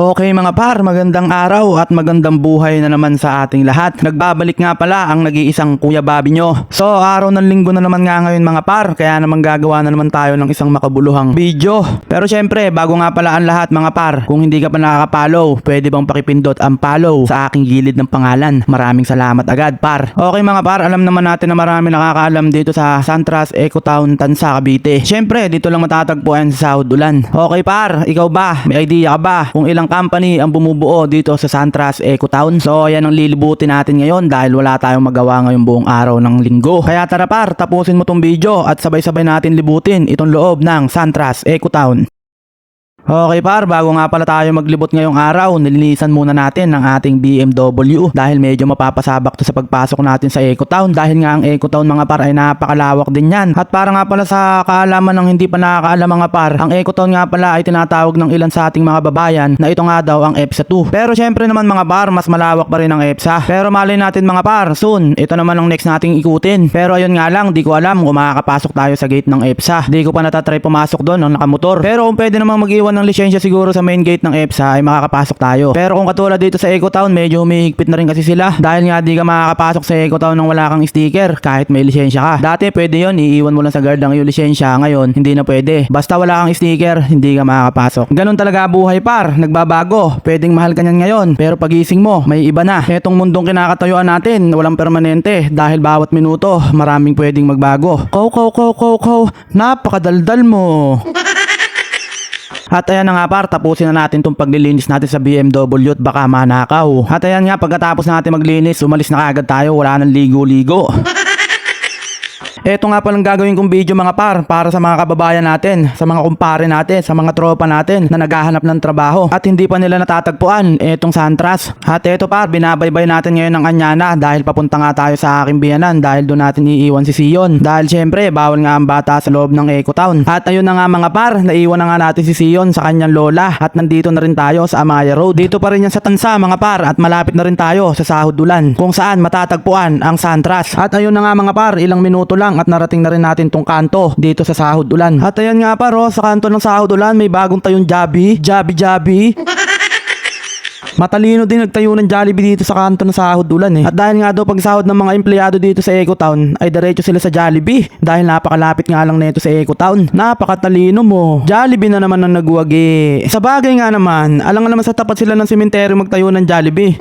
Okay mga par, magandang araw at magandang buhay na naman sa ating lahat. Nagbabalik nga pala ang nag-iisang Kuya Bobby nyo. So araw ng linggo na naman nga ngayon mga par, kaya naman gagawa na naman tayo ng isang makabuluhang video. Pero syempre, bago nga pala ang lahat mga par, kung hindi ka pa nakaka-follow, pwede bang pakipindot ang follow sa aking gilid ng pangalan. Maraming salamat agad par. Okay mga par, alam naman natin na marami nakakaalam dito sa Santras Eco Town, Tansa, Cavite. Syempre, dito lang matatagpuan sa South Ulan. Okay par, ikaw ba? May idea ka ba kung ilang company ang bumubuo dito sa Santras Eco Town? So, yan ang lilibutin natin ngayon dahil wala tayong magawa ngayong buong araw ng linggo. Kaya tara par, tapusin mo tong video at sabay-sabay natin libutin itong loob ng Santras Eco Town. Okay par, bago nga pala tayo maglibot ngayong araw, nilinisan muna natin ang ating BMW dahil medyo mapapasabak to sa pagpasok natin sa Eco Town dahil nga ang Eco Town mga par ay napakalawak din yan. At para nga pala sa kaalaman ng hindi pa nakakaalam mga par, ang Eco Town nga pala ay tinatawag ng ilan sa ating mga babayan na ito nga daw ang EPSA 2. Pero syempre naman mga par, mas malawak pa rin ang EPSA. Pero malay natin mga par, soon, ito naman ang next nating ikutin. Pero ayun nga lang, di ko alam kung makakapasok tayo sa gate ng EPSA. Di ko pa natatry pumasok doon ng nakamotor. Pero kung pwede namang mag-iwan ng lisensya siguro sa main gate ng EPSA ay makakapasok tayo. Pero kung katulad dito sa Eco Town, medyo humihigpit na rin kasi sila dahil nga di ka makakapasok sa Eco Town nang wala kang sticker kahit may lisensya ka. Dati pwede yon iiwan mo lang sa guard ang iyong lisensya. Ngayon, hindi na pwede. Basta wala kang sticker, hindi ka makakapasok. Ganun talaga buhay par, nagbabago. Pwedeng mahal ka niyan ngayon, pero pagising mo, may iba na. Etong mundong kinakatayuan natin, walang permanente dahil bawat minuto, maraming pwedeng magbago. Kow, kow, kow, kow, kow, napakadaldal mo. At ayan na nga par, tapusin na natin tong paglilinis natin sa BMW at baka manakaw. At ayan nga, pagkatapos natin maglinis, umalis na kagad tayo, wala nang ligo-ligo. Ito nga palang gagawin kong video mga par para sa mga kababayan natin, sa mga kumpare natin, sa mga tropa natin na naghahanap ng trabaho at hindi pa nila natatagpuan etong Santras. At ito par, binabaybay natin ngayon ng Anyana dahil papunta nga tayo sa aking biyanan dahil doon natin iiwan si Sion. Dahil syempre, bawal nga ang bata sa loob ng Eco Town. At ayun na nga mga par, naiwan na nga natin si Sion sa kanyang lola at nandito na rin tayo sa Amaya Road. Dito pa rin yan sa Tansa mga par at malapit na rin tayo sa Sahod Dulan kung saan matatagpuan ang Santras. At ayun na nga mga par, ilang minuto lang at narating na rin natin tong kanto dito sa Sahod Ulan. At ayan nga par, oh, sa kanto ng Sahod Ulan may bagong tayong Jabi, Jabi Jabi. Matalino din nagtayo ng Jollibee dito sa kanto ng sahod ulan eh. At dahil nga daw pag sahod ng mga empleyado dito sa Eco Town ay diretso sila sa Jollibee dahil napakalapit nga lang nito sa Eco Town. Napakatalino mo. Jollibee na naman ang nagwagi. Sa bagay nga naman, alang naman sa tapat sila ng sementeryo magtayo ng Jollibee.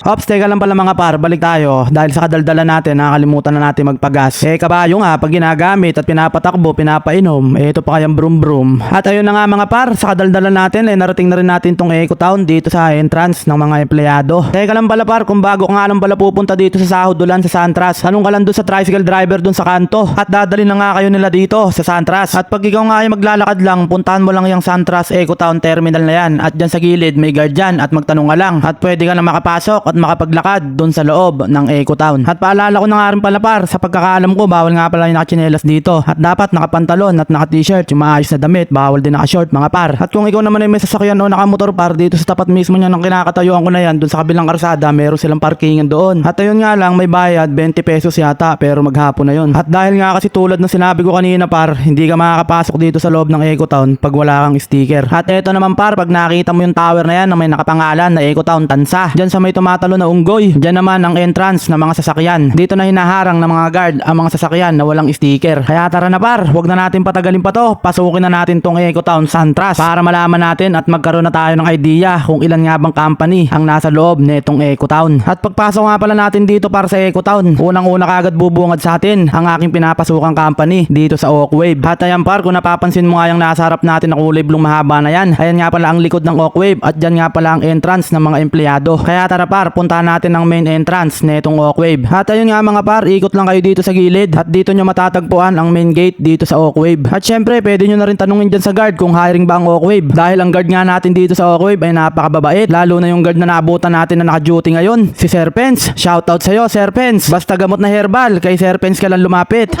Ops, teka lang pala mga par, balik tayo. Dahil sa kadaldala natin, nakakalimutan na natin magpagas. Eh, kabayo nga, pag ginagamit at pinapatakbo, pinapainom, eh, ito pa kayang brum brum. At ayun na nga mga par, sa kadaldala natin, eh, narating na rin natin tong Eco Town dito sa entrance ng mga empleyado. Teka lang pala par, kung bago ka nga lang pala pupunta dito sa Sahod Dulan sa Santras, tanong ka lang doon sa tricycle driver doon sa kanto. At dadalhin na nga kayo nila dito sa Santras. At pag ikaw nga ay maglalakad lang, puntahan mo lang yung Santras Eco Town Terminal na yan. At dyan sa gilid, may guard dyan at magtanong ka lang. At pwede ka na makapasok at makapaglakad doon sa loob ng Eco Town. At paalala ko na nga rin pala par, sa pagkakaalam ko, bawal nga pala yung nakachinelas dito. At dapat nakapantalon at naka-t-shirt, yung maayos na damit, bawal din naka-short mga par. At kung ikaw naman ay may sasakyan o nakamotor par, dito sa tapat mismo niya ng kinakatayuan ko na yan, doon sa kabilang karsada, meron silang parkingan doon. At ayun nga lang, may bayad, 20 pesos yata, pero maghapon na yun. At dahil nga kasi tulad ng sinabi ko kanina par, hindi ka makakapasok dito sa loob ng Eco Town pag wala kang sticker. At eto naman par, pag nakita mo yung tower na yan na may nakapangalan na Eco Town Tansa, dyan sa may tumatalo na unggoy, dyan naman ang entrance ng mga sasakyan. Dito na hinaharang ng mga guard ang mga sasakyan na walang sticker. Kaya tara na par, wag na natin patagalin pa to, pasukin na natin tong Eco Town Santras para malaman natin at magkaroon na tayo ng idea kung ilan nga bang company ang nasa loob nitong Eco Town. At pagpasok nga pala natin dito para sa Eco Town, unang-una kagad bubungad sa atin ang aking pinapasukang company dito sa Oakwave. At ayan par, kung napapansin mo nga yung nasa harap natin na kulay blue mahaba na yan, ayan nga pala ang likod ng Oakwave at dyan nga pala ang entrance ng mga empleyado. Kaya tara par, puntahan natin ang main entrance nitong Oakwave. At ayun nga mga par, ikot lang kayo dito sa gilid at dito nyo matatagpuan ang main gate dito sa Oakwave. At syempre, pwede nyo na rin tanungin dyan sa guard kung hiring ba ang Oakwave. Dahil ang guard nga natin dito sa Oakwave ay napakababait. Lalo na yung guard na naabutan natin na naka-duty ngayon, si Sir Pence. Shoutout sa'yo, Sir Pence. Basta gamot na herbal, kay Sir Pence ka lang lumapit.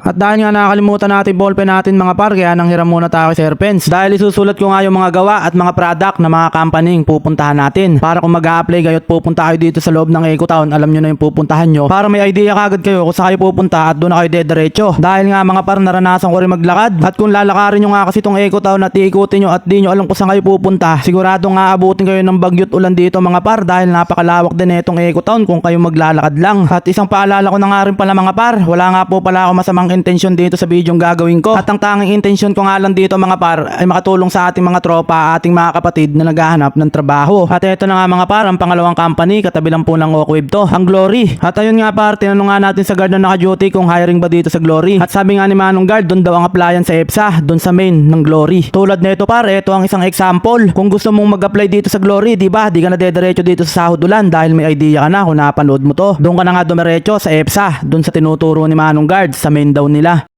At dahil nga nakakalimutan natin ballpen natin mga par, kaya nang hiram muna tayo kay Sir. Dahil isusulat ko nga yung mga gawa at mga product na mga company pupuntahan natin. Para kung mag-a-apply kayo at pupunta kayo dito sa loob ng Eco Town, alam nyo na yung pupuntahan nyo. Para may idea kagad kayo kung saan kayo pupunta at doon kayo dediretso. Dahil nga mga par, naranasan ko rin maglakad. At kung lalakarin nyo nga kasi itong Eco Town at iikutin nyo at di nyo alam kung saan kayo pupunta, sigurado nga abutin kayo ng bagyot ulan dito mga par dahil napakalawak din itong Eco Town kung kayo maglalakad lang. At isang paalala ko na nga rin pala mga par, wala nga po pala ako masamang intensyon dito sa video gagawin ko. At ang tanging intensyon ko nga lang dito mga par ay makatulong sa ating mga tropa, ating mga kapatid na naghahanap ng trabaho. At ito na nga mga par, ang pangalawang company, katabi lang po ng Oakwave to, ang Glory. At ayun nga par, tinanong nga natin sa guard na naka-duty kung hiring ba dito sa Glory. At sabi nga ni Manong Guard, doon daw ang applyan sa EPSA, doon sa main ng Glory. Tulad nito par, ito ang isang example. Kung gusto mong mag-apply dito sa Glory, di ba? Di ka na dediretso dito sa sahod ulan dahil may idea ka na kung napanood mo to. Doon ka na nga dumiretso sa EPSA, doon sa tinuturo ni Manong Guard sa main daw nila.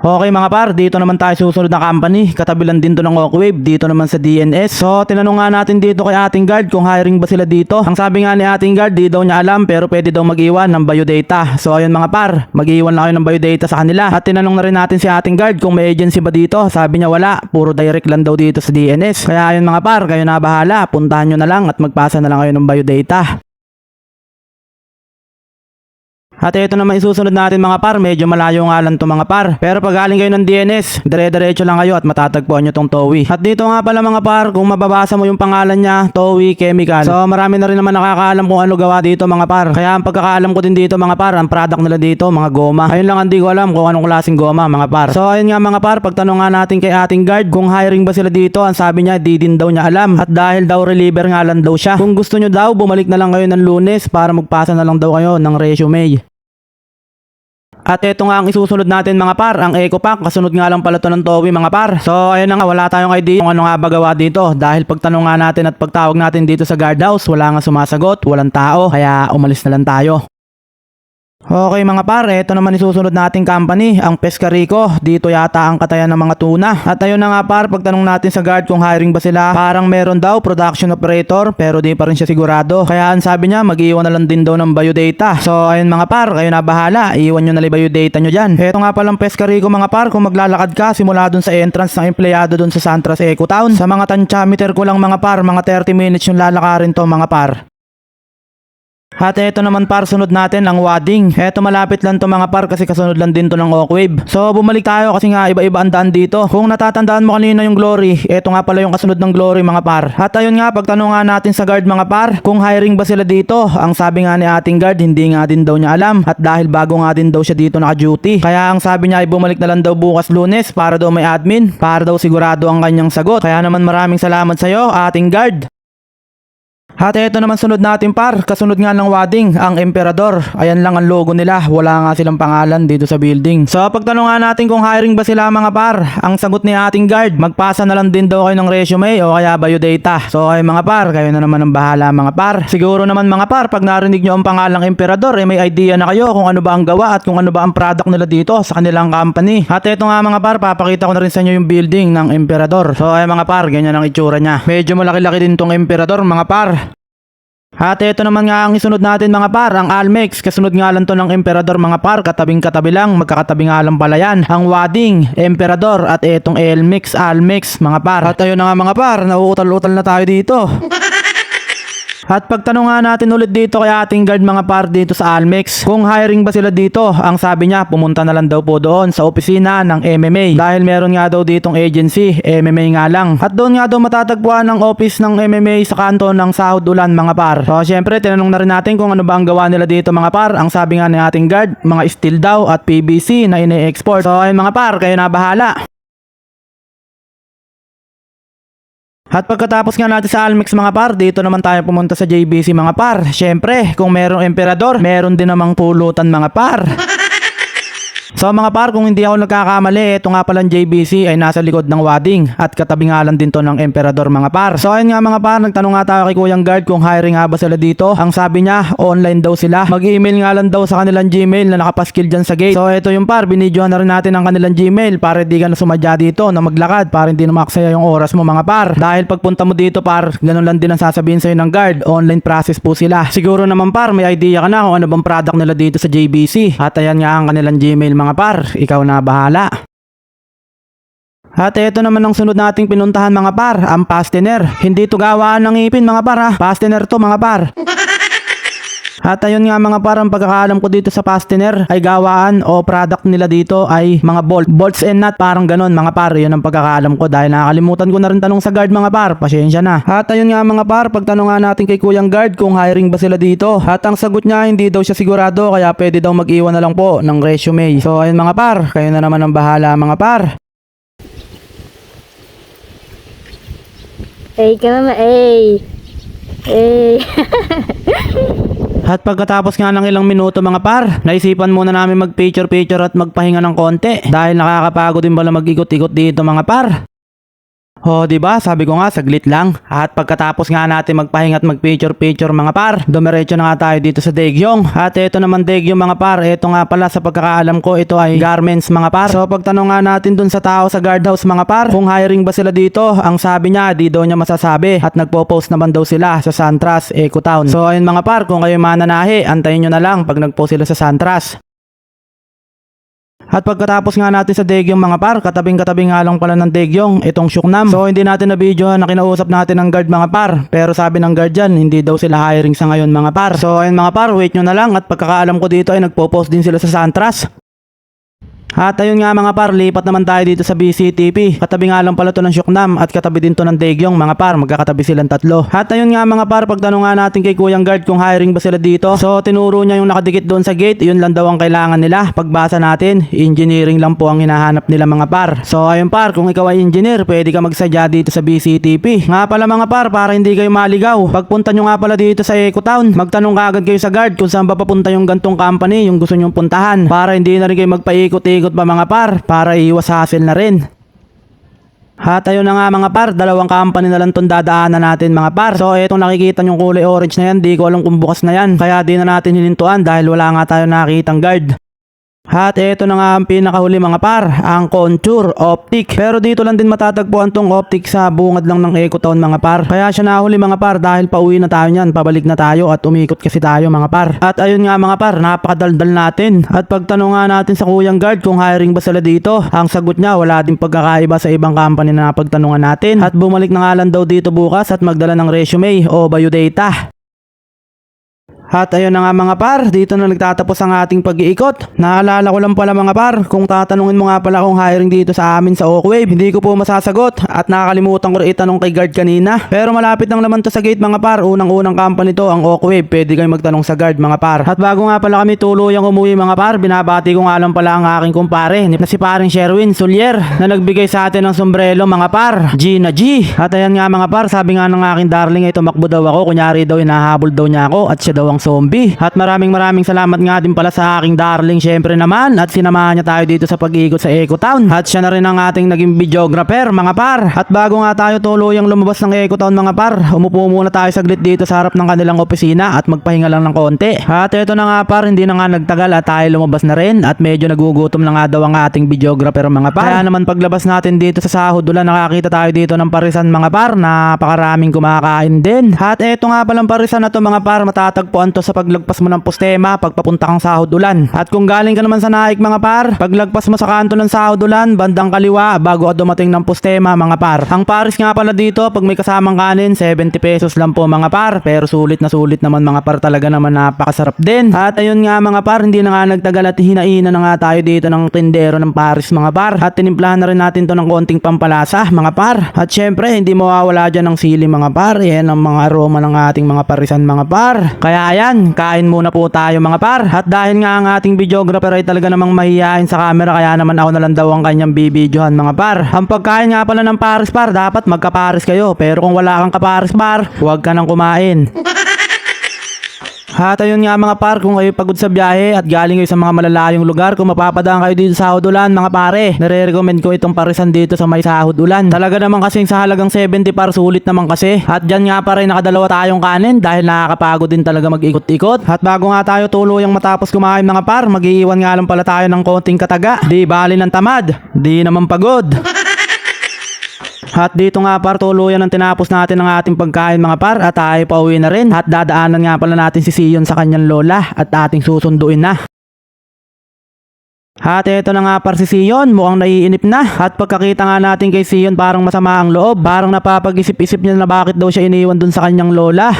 Okay mga par, dito naman tayo susunod na company. Katabi lang din to ng Oakwave, dito naman sa DNS. So, tinanong nga natin dito kay ating guard kung hiring ba sila dito. Ang sabi nga ni ating guard, di daw niya alam pero pwede daw mag-iwan ng biodata. So, ayun mga par, mag-iwan lang kayo ng biodata sa kanila. At tinanong na rin natin si ating guard kung may agency ba dito. Sabi niya wala, puro direct lang daw dito sa DNS. Kaya ayun mga par, kayo na bahala. Puntahan nyo na lang at magpasa na lang kayo ng biodata. At ito naman isusunod natin mga par, medyo malayo nga lang to mga par. Pero pag galing kayo ng DNS, dire-diretso lang kayo at matatagpuan nyo tong TOWI. At dito nga pala mga par, kung mababasa mo yung pangalan niya, TOWI Chemical. So marami na rin naman nakakaalam kung ano gawa dito mga par. Kaya ang pagkakaalam ko din dito mga par, ang product nila dito, mga goma. Ayun lang hindi ko alam kung anong klaseng goma mga par. So ayun nga mga par, pagtanong nga natin kay ating guard kung hiring ba sila dito, ang sabi niya di din daw niya alam. At dahil daw reliever nga lang daw siya. Kung gusto nyo daw, bumalik na lang kayo ng lunes para magpasa na lang daw kayo ng resume. At ito nga ang isusunod natin mga par, ang Eco Pack. Kasunod nga lang pala to ng Towi mga par. So ayun na nga, wala tayong idea kung ano nga ba gawa dito. Dahil pagtanong nga natin at pagtawag natin dito sa guardhouse, wala nga sumasagot, walang tao. Kaya umalis na lang tayo. Okay mga pare, ito naman isusunod nating company, ang Pescarico. Dito yata ang katayan ng mga tuna. At ayun na nga par, pagtanong natin sa guard kung hiring ba sila, parang meron daw production operator pero di pa rin siya sigurado. Kaya ang sabi niya, mag-iwan na lang din daw ng biodata. So ayun mga par, kayo na bahala, iwan nyo na lang biodata nyo dyan. Ito nga palang Pescarico mga par, kung maglalakad ka simula dun sa entrance ng empleyado dun sa Santras Eco Town. Sa mga tansyameter ko lang mga par, mga 30 minutes yung lalakarin to mga par. At eto naman par sunod natin ang Wading. Eto malapit lang to mga par kasi kasunod lang din to ng Oakwave. So bumalik tayo kasi nga iba-iba ang daan dito. Kung natatandaan mo kanina yung Glory, eto nga pala yung kasunod ng Glory mga par. At ayun nga pagtanong nga natin sa guard mga par, kung hiring ba sila dito. Ang sabi nga ni ating guard, hindi nga din daw niya alam. At dahil bago nga din daw siya dito naka-duty. Kaya ang sabi niya ay bumalik na lang daw bukas lunes para daw may admin. Para daw sigurado ang kanyang sagot. Kaya naman maraming salamat sa iyo ating guard. At eto naman sunod natin par, kasunod nga ng Wading, ang Emperador. Ayan lang ang logo nila, wala nga silang pangalan dito sa building. So pagtanong nga natin kung hiring ba sila mga par, ang sagot ni ating guard, magpasa na lang din daw kayo ng resume o kaya biodata. So ay mga par, kayo na naman ang bahala mga par. Siguro naman mga par, pag narinig nyo ang pangalang Emperador, eh may idea na kayo kung ano ba ang gawa at kung ano ba ang product nila dito sa kanilang company. At eto nga mga par, papakita ko na rin sa inyo yung building ng Emperador. So ay mga par, ganyan ang itsura niya. Medyo malaki-laki din tong Emperador mga par. At ito naman nga ang isunod natin mga par, ang Almex. Kasunod nga lang to ng Emperador mga par, katabing katabi lang, magkakatabi nga lang pala yan. Ang Wading, Emperador at itong Elmex, Almex mga par. At ayun na nga mga par, nauutal-utal na tayo dito. At pagtanong nga natin ulit dito kay ating guard mga par dito sa Almex, kung hiring ba sila dito, ang sabi niya pumunta na lang daw po doon sa opisina ng MMA dahil meron nga daw ditong agency, MMA nga lang. At doon nga daw matatagpuan ang office ng MMA sa kanto ng Sahod Ulan mga par. So syempre tinanong na rin natin kung ano ba ang gawa nila dito mga par. Ang sabi nga ni ating guard, mga steel daw at PVC na ini-export. So ayun mga par, kayo na bahala. At pagkatapos nga natin sa Almex mga par, dito naman tayo pumunta sa JBC mga par. Syempre, kung merong emperador, meron din namang pulutan mga par. So mga par, kung hindi ako nagkakamali, ito nga palang JBC ay nasa likod ng Wading at katabi nga lang din to ng Emperador mga par. So ayun nga mga par, nagtanong nga tayo kay Kuyang Guard kung hiring nga ba sila dito. Ang sabi niya, online daw sila. Mag-email nga lang daw sa kanilang Gmail na nakapaskil dyan sa gate. So ito yung par, binidyohan na rin natin ang kanilang Gmail para di ka na sumadya dito na maglakad para hindi na maksaya yung oras mo mga par. Dahil pagpunta mo dito par, ganun lang din ang sasabihin sa'yo ng guard. Online process po sila. Siguro naman par, may idea ka na kung ano bang product nila dito sa JBC. At ayan nga ang kanilang Gmail mga par, ikaw na bahala. At ito naman ang sunod nating pinuntahan mga par, ang Pastiner. Hindi to gawaan ng ipin mga par ha, Pastiner to mga par. At ayun nga mga par, ang pagkakaalam ko dito sa Pastiner ay gawaan o product nila dito ay mga bolt, bolts and nut, parang ganon mga par. Yun ang pagkakaalam ko dahil nakakalimutan ko na rin tanong sa guard mga par, pasensya na. At ayun nga mga par, pagtanong nga natin kay Kuyang Guard kung hiring ba sila dito. At ang sagot niya hindi daw siya sigurado kaya pwede daw mag-iwan na lang po ng resume. So ayun mga par, kayo na naman ang bahala mga par. Eh, ka mama, eh. Eh. At pagkatapos nga ng ilang minuto mga par, naisipan muna namin mag-picture-picture at magpahinga ng konti dahil nakakapagod din pala mag-ikot-ikot dito mga par. Oh, di ba? Sabi ko nga saglit lang. At pagkatapos nga natin magpahinga at mag-picture-picture mga par, dumiretso na nga tayo dito sa Daegyong. At ito naman Daegyong mga par, ito nga pala sa pagkakaalam ko, ito ay garments mga par. So pagtanong nga natin dun sa tao sa guardhouse mga par, kung hiring ba sila dito, ang sabi niya, di daw niya masasabi at nagpo-post naman daw sila sa Santras, Eco Town. So ayun mga par, kung kayo mananahi, antayin nyo na lang pag nagpo sila sa Santras. At pagkatapos nga natin sa Daegyong mga par, katabing-katabi nga lang pala ng Daegyong, itong Syuknam. So hindi natin na video na kinausap natin ng guard mga par. Pero sabi ng guard dyan, hindi daw sila hiring sa ngayon mga par. So ayun mga par, wait nyo na lang at pagkakaalam ko dito ay nagpo-post din sila sa Santras. At ayun nga mga par, lipat naman tayo dito sa BCTP. Katabi nga lang pala to ng Syuknam at katabi din to ng Daegyong mga par, magkakatabi silang tatlo. At ayun nga mga par, pagtanong nga natin kay Kuyang Guard kung hiring ba sila dito. So tinuro niya yung nakadikit doon sa gate, yun lang daw ang kailangan nila. Pagbasa natin, engineering lang po ang hinahanap nila mga par. So ayun par, kung ikaw ay engineer, pwede ka magsadya dito sa BCTP. Nga pala mga par, para hindi kayo maligaw. Pagpunta nyo nga pala dito sa Eco Town, magtanong ka agad kayo sa guard kung saan ba papunta yung gantong company, yung gusto nyong puntahan. Para hindi na rin kayo magpaikot-ikot pa mga par, para iwas hassle na rin. At ayun na nga mga par, dalawang company na lang itong dadaanan natin mga par. So itong nakikita yung kulay orange na yan, di ko alam kung bukas na yan. Kaya di na natin hinintuan dahil wala nga tayo nakitang guard. At ito na nga ang pinakahuli mga par, ang Contour Optic. Pero dito lang din matatagpuan tong Optic sa bungad lang ng Eco Town mga par. Kaya siya nahuli mga par dahil pauwi na tayo niyan, pabalik na tayo at umikot kasi tayo mga par. At ayun nga mga par, napakadaldal natin. At pagtanong nga natin sa Kuyang Guard kung hiring ba sila dito, ang sagot niya wala din pagkakaiba sa ibang company na napagtanungan natin. At bumalik na nga lang daw dito bukas at magdala ng resume o biodata. At ayun na nga mga par, dito na nagtatapos ang ating pag-iikot. Naalala ko lang pala mga par, kung tatanungin mo nga pala kung hiring dito sa amin sa Oakwave, hindi ko po masasagot at nakakalimutan ko rin itanong kay guard kanina. Pero malapit lang naman to sa gate mga par, unang-unang company to ang Oakwave, pwede kayo magtanong sa guard mga par. At bago nga pala kami tuluyang umuwi mga par, binabati ko nga lang pala ang aking kumpare na si paring Sherwin Solier na nagbigay sa atin ng sombrero mga par, G na G. At ayan nga mga par, sabi nga ng aking darling ay tumakbo daw ako, kunyari daw inahabol daw niya ako at siya daw ang zombie. At maraming maraming salamat nga din pala sa aking darling syempre naman at sinamahan niya tayo dito sa pag-iikot sa Eco Town. At siya na rin ang ating naging videographer mga par. At bago nga tayo tuluyang lumabas ng Eco Town mga par, umupo muna tayo saglit dito sa harap ng kanilang opisina at magpahinga lang ng konti. At ito na nga par, hindi na nga nagtagal at tayo lumabas na rin at medyo nagugutom na nga daw ang ating videographer mga par. Kaya naman paglabas natin dito sa sahod ulan nakakita tayo dito ng parisan mga par, napakaraming kumakain din. At ito nga palang parisan na to mga par, matatagpuan to sa paglagpas mo ng postema pagpapunta kang sahod ulan. At kung galing ka naman sa naik mga par, paglagpas mo sa kanto ng sahod ulan, bandang kaliwa bago ka dumating ng postema mga par. Ang paris nga pala dito, pag may kasamang kanin, 70 pesos lang po mga par. Pero sulit na sulit naman mga par talaga naman napakasarap din. At ayun nga mga par, hindi na nga nagtagal at hinaina na nga tayo dito ng tindero ng paris mga par. At tinimplahan na rin natin to ng konting pampalasa mga par. At syempre, hindi mawawala dyan ng sili mga par. Yan ang mga aroma ng ating mga parisan mga par. Kaya ayan, kain muna po tayo mga par. At dahil nga ang ating videographer ay talaga namang mahihain sa camera, kaya naman ako na lang daw ang kanyang bibidyohan mga par. Ang pagkain nga pala ng paris par, dapat magkaparis kayo. Pero kung wala kang kaparis par, huwag ka nang kumain. At ayun nga mga par, kung kayo pagod sa biyahe at galing kayo sa mga malalayong lugar, kung mapapadaan kayo dito sa Sahod mga pare, nare-recommend ko itong parisan dito sa may Sahod. Talaga naman kasing sa halagang 70 par sulit naman kasi. At dyan nga pa rin nakadalawa tayong kanin dahil nakakapagod din talaga mag-ikot-ikot. At bago nga tayo tuluyang matapos kumain mga par, mag-iiwan nga lang pala tayo ng konting kataga. Di bali ng tamad, di naman pagod. At dito nga par tuluyan ang tinapos natin ang ating pagkain mga par at tayo pauwi na rin at dadaanan nga pala natin si Sion sa kanyang lola at ating susunduin na. At eto na nga par si Sion, mukhang naiinip na. At pagkakita nga natin kay Sion parang masama ang loob. Parang napapag-isip-isip niya na bakit daw siya iniwan dun sa kanyang lola.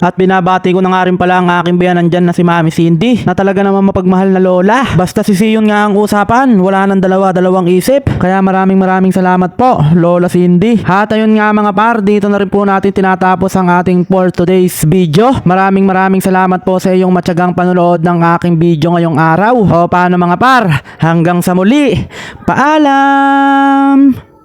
At binabati ko na nga rin pala ang aking biyanan dyan na si Mami Cindy na talaga naman mapagmahal na lola. Basta si Sion nga ang usapan, wala nang dalawa-dalawang isip. Kaya maraming maraming salamat po, Lola Cindy. At ayun nga mga par, dito na rin po natin tinatapos ang ating for today's video. Maraming maraming salamat po sa iyong matyagang panonood ng aking video ngayong araw. O paano mga par, hanggang sa muli, paalam!